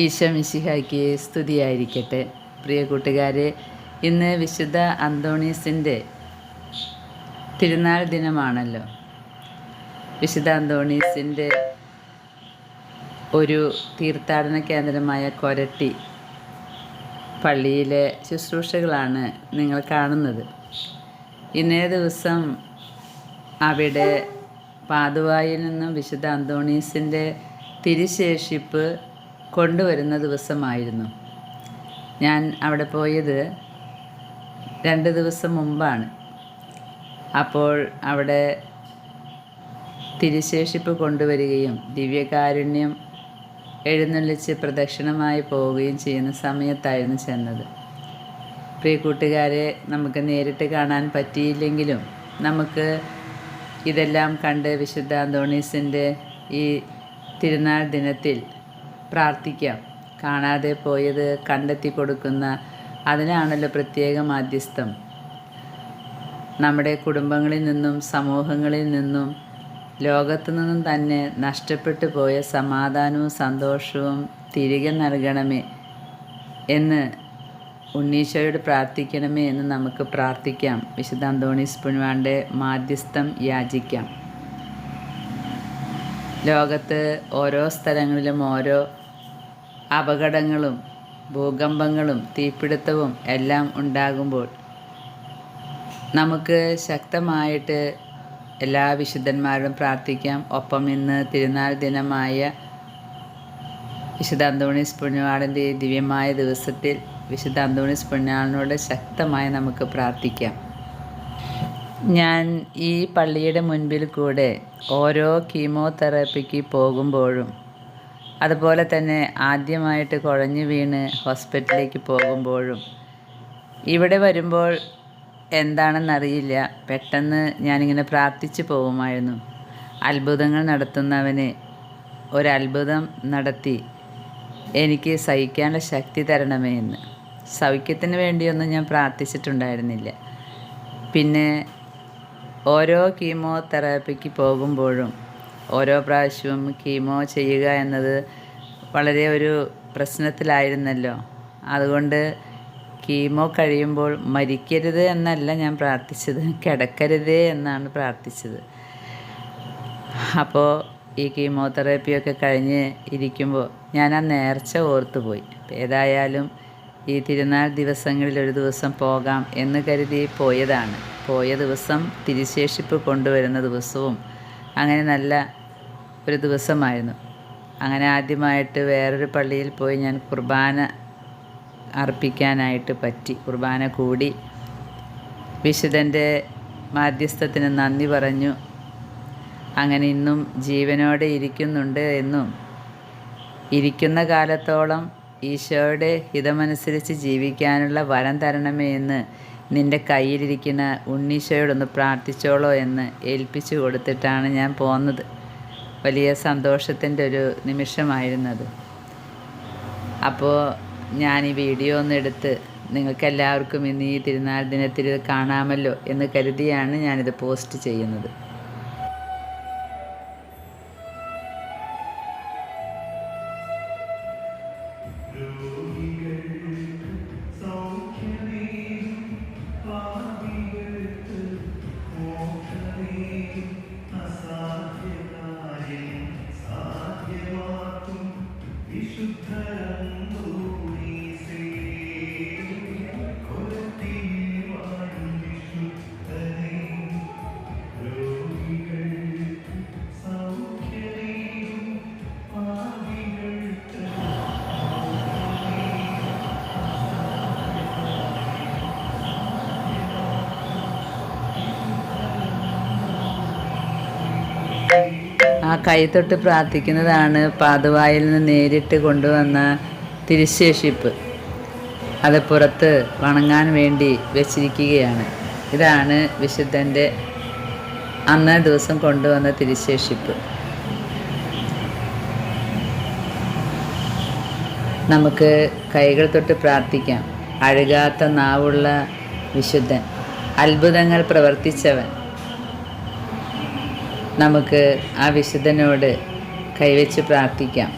ഈശോ മിശിഹായ്ക്ക് സ്തുതിയായിരിക്കട്ടെ. പ്രിയ കൂട്ടുകാരെ ഇന്ന് വിശുദ്ധ അന്തോണീസിന്റെ തിരുനാൾ ദിനമാണല്ലോ. വിശുദ്ധ അന്തോണീസിന്റെ ഒരു തീർത്ഥാടന കേന്ദ്രമായ കൊരട്ടി പള്ളിയിലെ ശുശ്രൂഷകളാണ് നിങ്ങൾ കാണുന്നത്. ഇന്നേ ദിവസം അവിടെ പാതുവായിൽ നിന്നും വിശുദ്ധ അന്തോണീസിന്റെ തിരുശേഷിപ്പ് കൊണ്ടുവരുന്ന ദിവസമായിരുന്നു. ഞാൻ അവിടെ പോയത് രണ്ട് ദിവസം മുമ്പാണ്. അപ്പോൾ അവിടെ തിരുശേഷിപ്പ് കൊണ്ടുവരികയും ദിവ്യകാരുണ്യം എഴുന്നള്ളിച്ച് പ്രദക്ഷിണമായി പോവുകയും ചെയ്യുന്ന സമയത്തായിരുന്നു ചെന്നത്. പ്രിയ കൂട്ടുകാരെ നമുക്ക് നേരിട്ട് കാണാൻ പറ്റിയില്ലെങ്കിലും നമുക്ക് ഇതെല്ലാം കണ്ട് വിശുദ്ധ അന്തോണീസിന്റെ ഈ തിരുനാൾ ദിനത്തിൽ പ്രാർത്ഥിക്കാം. കാണാതെ പോയത് കണ്ടെത്തി കൊടുക്കുന്ന അതിനാണല്ലോ പ്രത്യേക മാധ്യസ്ഥം നമ്മുടെ കുടുംബങ്ങളിൽ നിന്നും സമൂഹങ്ങളിൽ നിന്നും ലോകത്തു നിന്നും തന്നെ നഷ്ടപ്പെട്ടു പോയ സമാധാനവും സന്തോഷവും തിരികെ നൽകണമേ എന്ന് ഉണ്ണീശോയോട് പ്രാർത്ഥിക്കണമേ എന്ന് നമുക്ക് പ്രാർത്ഥിക്കാം. വിശുദ്ധ അന്തോണീസ് പുണ്വാന്റെ മാധ്യസ്ഥം യാചിക്കാം. ലോകത്ത് ഓരോ സ്ഥലങ്ങളിലും ഓരോ അപകടങ്ങളും ഭൂകമ്പങ്ങളും തീപിടുത്തവും എല്ലാം ഉണ്ടാകുമ്പോൾ നമുക്ക് ശക്തമായിട്ട് എല്ലാ വിശുദ്ധന്മാരും പ്രാർത്ഥിക്കാം. ഒപ്പം ഇന്ന് തിരുനാൾ ദിനമായ വിശുദ്ധ അന്തോണീസ് പുണ്യവാളിന്റെ ദിവ്യമായ ദിവസത്തിൽ വിശുദ്ധ അന്തോണീസ് പുണ്യാളിനോട് ശക്തമായി നമുക്ക് പ്രാർത്ഥിക്കാം. ഞാൻ ഈ പള്ളിയുടെ മുൻപിൽ കൂടെ ഓരോ കീമോതെറാപ്പിക്ക് പോകുമ്പോഴും അതുപോലെ തന്നെ ആദ്യമായിട്ട് കുഴഞ്ഞു വീണ് ഹോസ്പിറ്റലിലേക്ക് പോകുമ്പോഴും ഇവിടെ വരുമ്പോൾ എന്താണെന്നറിയില്ല. പെട്ടെന്ന് ഞാനിങ്ങനെ പ്രാർത്ഥിച്ചു പോകുമായിരുന്നു. അത്ഭുതങ്ങൾ നടത്തുന്നവന് ഒരത്ഭുതം നടത്തി എനിക്ക് സഹിക്കാനുള്ള ശക്തി തരണമേ എന്ന്. സൗഖ്യത്തിന് വേണ്ടിയൊന്നും ഞാൻ പ്രാർത്ഥിച്ചിട്ടുണ്ടായിരുന്നില്ല. പിന്നെ ഓരോ കീമോതെറാപ്പിക്ക് പോകുമ്പോഴും ഓരോ പ്രാവശ്യവും കീമോ ചെയ്യുക എന്നത് വളരെ ഒരു പ്രശ്നത്തിലായിരുന്നല്ലോ. അതുകൊണ്ട് കീമോ കഴിയുമ്പോൾ മരിക്കരുത് എന്നല്ല ഞാൻ പ്രാർത്ഥിച്ചത് കിടക്കരുതേ എന്നാണ് പ്രാർത്ഥിച്ചത്. അപ്പോൾ ഈ കീമോതെറാപ്പിയൊക്കെ കഴിഞ്ഞ് ഇരിക്കുമ്പോൾ ഞാൻ ആ നേർച്ച ഓർത്തുപോയി ഏതായാലും ഈ തിരുനാൾ ദിവസങ്ങളിൽ ഒരു ദിവസം പോകാം എന്ന് കരുതി പോയതാണ്. പോയ ദിവസം തിരിശേഷിപ്പ് കൊണ്ടുവരുന്ന ദിവസവും അങ്ങനെ നല്ല ഒരു ദിവസമായിരുന്നു. അങ്ങനെ ആദ്യമായിട്ട് വേറൊരു പള്ളിയിൽ പോയി ഞാൻ കുർബാന അർപ്പിക്കാനായിട്ട് പറ്റി. കുർബാന കൂടി. വിശുദ്ധന്റെ മാധ്യസ്ഥത്തിന് നന്ദി പറഞ്ഞു. അങ്ങനെ ഇന്നും ജീവനോടെ ഇരിക്കുന്നുണ്ട് എന്നും. ഇരിക്കുന്ന കാലത്തോളം ഈശോയുടെ ഹിതമനുസരിച്ച് ജീവിക്കാനുള്ള വരം തരണമേ എന്ന് നിന്റെ കയ്യിലിരിക്കുന്ന ഉണ്ണീശോയോടൊന്ന് പ്രാർത്ഥിച്ചോളോ എന്ന് ഏൽപ്പിച്ചു കൊടുത്തിട്ടാണ് ഞാൻ പോന്നത്. വലിയ സന്തോഷത്തിന്റെ ഒരു നിമിഷമായിരുന്നത്. അപ്പോൾ ഞാൻ ഈ വീഡിയോ ഒന്ന് എടുത്ത് നിങ്ങൾക്കെല്ലാവർക്കും ഇന്ന് ഈ തിരുനാൾ ദിനത്തിൽ ഇത് കാണാമല്ലോ എന്ന് കരുതിയാണ് ഞാനിത് പോസ്റ്റ് ചെയ്യുന്നത്. ആ കൈത്തൊട്ട് പ്രാർത്ഥിക്കുന്നതാണ് പാതുവായിൽ നിന്ന് നേരിട്ട് കൊണ്ടുവന്ന തിരുശേഷിപ്പ്. അത് പുറത്ത് വണങ്ങാൻ വേണ്ടി വെച്ചിരിക്കുകയാണ്. ഇതാണ് വിശുദ്ധന്റെ അന്നേ ദിവസം കൊണ്ടുവന്ന തിരുശേഷിപ്പ്. നമുക്ക് കൈകൾ തൊട്ട് പ്രാർത്ഥിക്കാം. അഴുകാത്ത നാവുള്ള വിശുദ്ധൻ അത്ഭുതങ്ങൾ പ്രവർത്തിച്ചവൻ നമുക്ക് ആ വിശുദ്ധനോട് കൈവച്ച് പ്രാർത്ഥിക്കാം.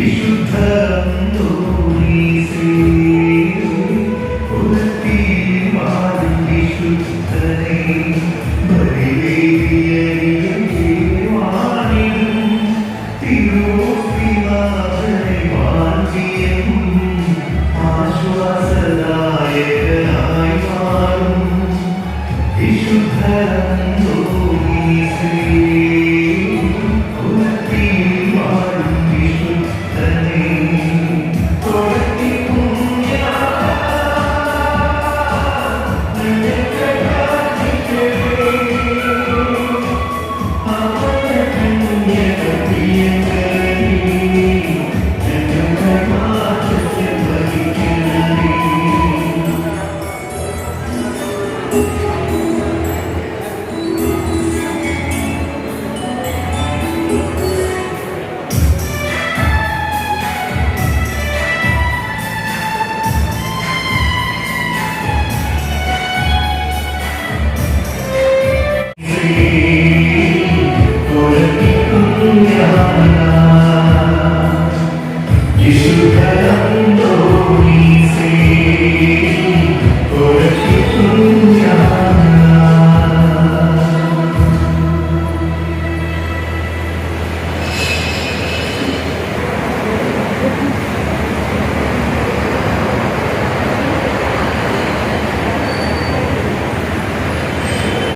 You. prepared.